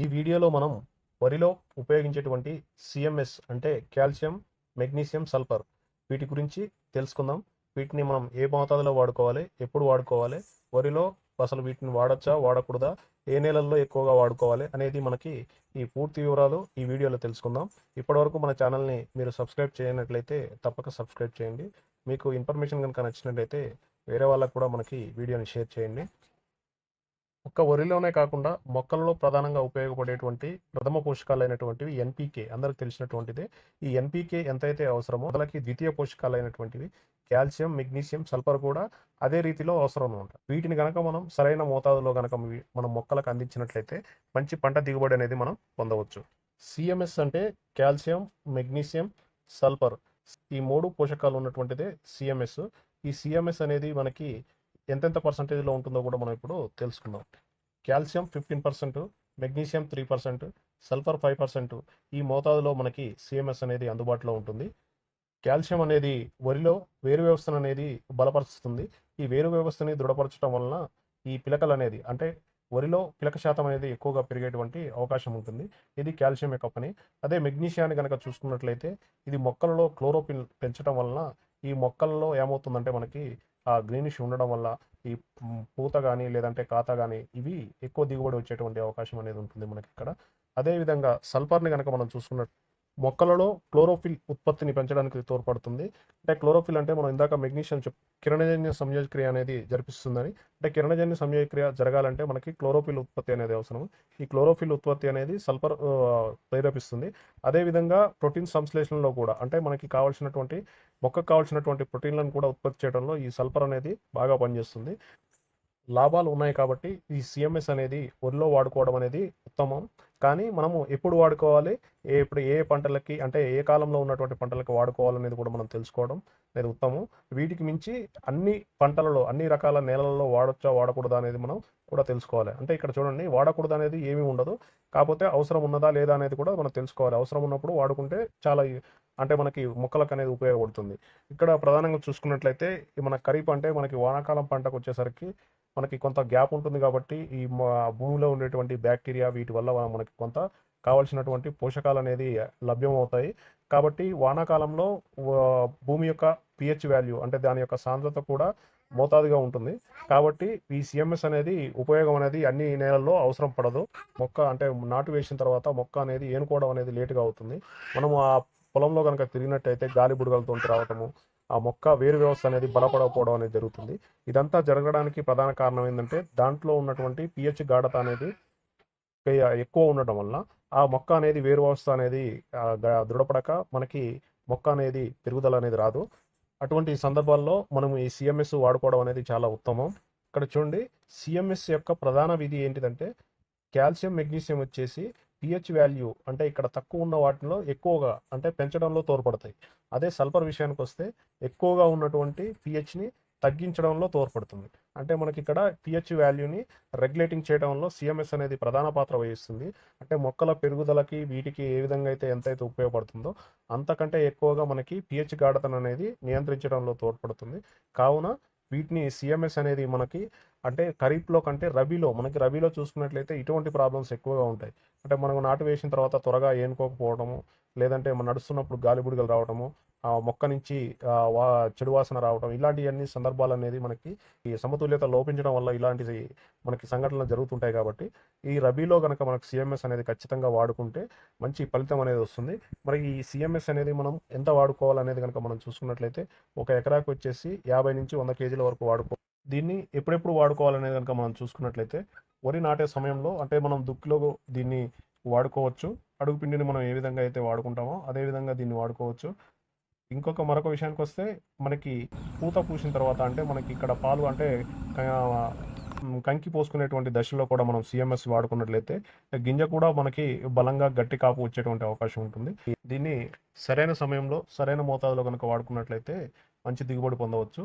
ఈ వీడియోలో మనం వరిలో ఉపయోగించేటువంటి సిఎంఎస్ అంటే కాల్షియం మెగ్నీషియం సల్ఫర్ వీటి గురించి తెలుసుకుందాం. వీటిని మనం ఏ మోతాదులో వాడుకోవాలి ఎప్పుడు వాడుకోవాలి వరిలో అసలు వీటిని వాడచ్చా వాడకూడదా ఏ నెలల్లో ఎక్కువగా వాడుకోవాలి అనేది మనకి ఈ పూర్తి వివరాలు ఈ వీడియోలో తెలుసుకుందాం. ఇప్పటివరకు మన ఛానల్ని మీరు సబ్స్క్రైబ్ చేయనట్లయితే తప్పక సబ్స్క్రైబ్ చేయండి. మీకు ఇన్ఫర్మేషన్ కనుక నచ్చినట్లయితే వేరే వాళ్ళకు కూడా మనకి వీడియోని షేర్ చేయండి. ఒక్క వరిలోనే కాకుండా మొక్కలలో ప్రధానంగా ఉపయోగపడేటువంటి ప్రథమ పోషకాలైనటువంటివి ఎన్పీకే అందరికి తెలిసినటువంటిదే. ఈ ఎన్పీకే ఎంతైతే అవసరమో వాళ్ళకి ద్వితీయ పోషకాలైనటువంటివి కాల్షియం మెగ్నీషియం సల్ఫర్ కూడా అదే రీతిలో అవసరం అనమాట వీటిని కనుక మనం సరైన మోతాదులో కనుక మనం మొక్కలకు అందించినట్లయితే మంచి పంట దిగుబడి అనేది మనం పొందవచ్చు. సిఎంఎస్ అంటే కాల్షియం మెగ్నీషియం సల్ఫర్. ఈ మూడు పోషకాలు ఉన్నటువంటిదే సిఎంఎస్. ఈ సిఎంఎస్ అనేది మనకి ఎంతెంత పర్సంటేజ్లో ఉంటుందో కూడా మనం ఇప్పుడు తెలుసుకుందాం. Calcium fifteen percent magnesium three percent sulphur five percent ఈ మోతాదులో మనకి సిఎంఎస్ అనేది అందుబాటులో ఉంటుంది. కాల్షియం అనేది వరిలో వేరు వ్యవస్థను అనేది బలపరుస్తుంది. ఈ వేరు వ్యవస్థని దృఢపరచడం వలన ఈ పిలకలు అనేది అంటే వరిలో పిలక శాతం అనేది ఎక్కువగా పెరిగేటువంటి అవకాశం ఉంటుంది. ఇది కాల్షియం యొక్క పని. అదే మెగ్నీషియాన్ని కనుక చూసుకున్నట్లయితే ఇది మొక్కలలో క్లోరోపిన్ పెంచడం వలన ఈ మొక్కలలో ఏమవుతుందంటే మనకి ఆ గ్రీనిష్ ఉండడం వల్ల ఈ పూత కానీ లేదంటే కాత కానీ ఇవి ఎక్కువ దిగుబడి వచ్చేటువంటి అవకాశం అనేది ఉంటుంది మనకి ఇక్కడ. అదేవిధంగా సల్ఫర్ని కనుక మనం చూసుకున్నట్టు మొక్కలలో క్లోరోఫిల్ ఉత్పత్తిని పెంచడానికి తోడ్పడుతుంది. అంటే క్లోరోఫిల్ అంటే మనం ఇందాక మెగ్నీషియం చెప్ కిరణజన్య సంయోగక్రియ అనేది జరిపిస్తుందని. అంటే కిరణజన్య సంయోజక్రియ జరగాలంటే మనకి క్లోరోఫిల్ ఉత్పత్తి అనేది అవసరం. ఈ క్లోరోఫిల్ ఉత్పత్తి అనేది సల్ఫర్ ప్రేరేపిస్తుంది. అదేవిధంగా ప్రోటీన్ సంశ్లేషణలో కూడా అంటే మనకి కావాల్సినటువంటి మొక్కకు కావాల్సినటువంటి ప్రోటీన్లను కూడా ఉత్పత్తి చేయడంలో ఈ సల్ఫర్ అనేది బాగా పనిచేస్తుంది. లాభాలు ఉన్నాయి కాబట్టి ఈ సిఎంఎస్ అనేది వరిలో వాడుకోవడం అనేది ఉత్తమం. కానీ మనము ఎప్పుడు వాడుకోవాలి? ఏ ఇప్పుడు ఏ పంటలకి అంటే ఏ కాలంలో ఉన్నటువంటి పంటలకు వాడుకోవాలనేది కూడా మనం తెలుసుకోవడం అనేది ఉత్తమం. వీటికి మించి అన్ని పంటలలో అన్ని రకాల నేలల్లో వాడొచ్చా వాడకూడదా అనేది మనం కూడా తెలుసుకోవాలి. అంటే ఇక్కడ చూడండి వాడకూడదు అనేది ఏమీ ఉండదు. కాకపోతే అవసరం ఉన్నదా లేదా అనేది కూడా మనం తెలుసుకోవాలి. అవసరం ఉన్నప్పుడు వాడుకుంటే చాలా అంటే మనకి మొక్కలకు అనేది ఉపయోగపడుతుంది. ఇక్కడ ప్రధానంగా చూసుకున్నట్లయితే మన ఖరీఫ్ అంటే మనకి వానాకాలం పంటకు వచ్చేసరికి మనకి కొంత గ్యాప్ ఉంటుంది కాబట్టి ఈ భూమిలో ఉండేటువంటి బ్యాక్టీరియా వీటి వల్ల మనకి కొంత కావాల్సినటువంటి పోషకాలు అనేది లభ్యమవుతాయి. కాబట్టి వానాకాలంలో భూమి యొక్క పిహెచ్ వాల్యూ అంటే దాని యొక్క సాంద్రత కూడా మోతాదుగా ఉంటుంది. కాబట్టి ఈ సిఎంఎస్ అనేది ఉపయోగం అనేది అన్ని నేలల్లో అవసరం పడదు. మొక్క అంటే నాటు వేసిన తర్వాత మొక్క అనేది ఏనుకోవడం అనేది లేటుగా అవుతుంది. మనము ఆ పొలంలో కనుక తిరిగినట్టయితే గాలి బుడగలతో రావటము ఆ మొక్క వేరు వ్యవస్థ అనేది బలపడకపోవడం అనేది జరుగుతుంది. ఇదంతా జరగడానికి ప్రధాన కారణం ఏంటంటే దాంట్లో ఉన్నటువంటి పిహెచ్ గాఢత అనేది ఎక్కువ ఉండటం వల్ల ఆ మొక్క అనేది వేరు వ్యవస్థ అనేది దృఢపడక మనకి మొక్క అనేది పెరుగుదల అనేది రాదు. అటువంటి సందర్భాల్లో మనం ఈ సిఎంఎస్ వాడుకోవడం అనేది చాలా ఉత్తమం. ఇక్కడ చూడండి సిఎంఎస్ యొక్క ప్రధాన విధి ఏంటిదంటే కాల్షియం మెగ్నీషియం వచ్చేసి పిహెచ్ వాల్యూ అంటే ఇక్కడ తక్కువ ఉన్న వాటిలో ఎక్కువగా అంటే పెంచడంలో తోడ్పడతాయి. అదే సల్ఫర్ విషయానికి వస్తే ఎక్కువగా ఉన్నటువంటి పిహెచ్ని తగ్గించడంలో తోడ్పడుతుంది. అంటే మనకి ఇక్కడ పిహెచ్ వాల్యూని రెగ్యులేటింగ్ చేయడంలో సిఎంఎస్ అనేది ప్రధాన పాత్ర వహిస్తుంది. అంటే మొక్కల పెరుగుదలకి వీటికి ఏ విధంగా అయితే ఎంతైతే ఉపయోగపడుతుందో అంతకంటే ఎక్కువగా మనకి పిహెచ్ గాఢతను అనేది నియంత్రించడంలో తోడ్పడుతుంది. కావున వీటిని సిఎంఎస్ అనేది మనకి అంటే ఖరీఫ్లో కంటే రబీలో మనకి రబీలో చూసుకున్నట్లయితే ఇటువంటి ప్రాబ్లమ్స్ ఎక్కువగా ఉంటాయి. అంటే మనం నాటు వేసిన తర్వాత త్వరగా ఏనుకోకపోవడము లేదంటే మనం నడుస్తున్నప్పుడు గాలిబుడిగలు రావడము ఆ మొక్క నుంచి వా చెడు వాసన రావడం ఇలాంటి అన్ని సందర్భాలు అనేది మనకి ఈ సమతుల్యత లోపించడం వల్ల ఇలాంటి మనకి సంఘటనలు జరుగుతుంటాయి కాబట్టి ఈ రబీలో కనుక మనకు సిఎంఎస్ అనేది ఖచ్చితంగా వాడుకుంటే మంచి ఫలితం అనేది వస్తుంది. మరి ఈ సిఎంఎస్ అనేది మనం ఎంత వాడుకోవాలనేది కనుక మనం చూసుకున్నట్లయితే ఒక ఎకరాకు వచ్చేసి యాభై నుంచి వంద కేజీల వరకు వాడుకో దీన్ని ఎప్పుడెప్పుడు వాడుకోవాలనేది కనుక మనం చూసుకున్నట్లయితే వరి నాటే సమయంలో అంటే మనం దుక్కిలో దీన్ని వాడుకోవచ్చు. అడుగు పిండిని మనం ఏ విధంగా అయితే వాడుకుంటామో అదే విధంగా దీన్ని వాడుకోవచ్చు. ఇంకొక మరొక విషయానికి వస్తే మనకి పూత పూసిన తర్వాత అంటే మనకి ఇక్కడ పాలు అంటే కంకి పోసుకునేటువంటి దశలో కూడా మనం సిఎంఎస్ వాడుకున్నట్లయితే గింజ కూడా మనకి బలంగా గట్టి కాపు వచ్చేటువంటి అవకాశం ఉంటుంది. దీన్ని సరైన సమయంలో సరైన మోతాదులో కనుక వాడుకున్నట్లయితే మంచి దిగుబడి పొందవచ్చు.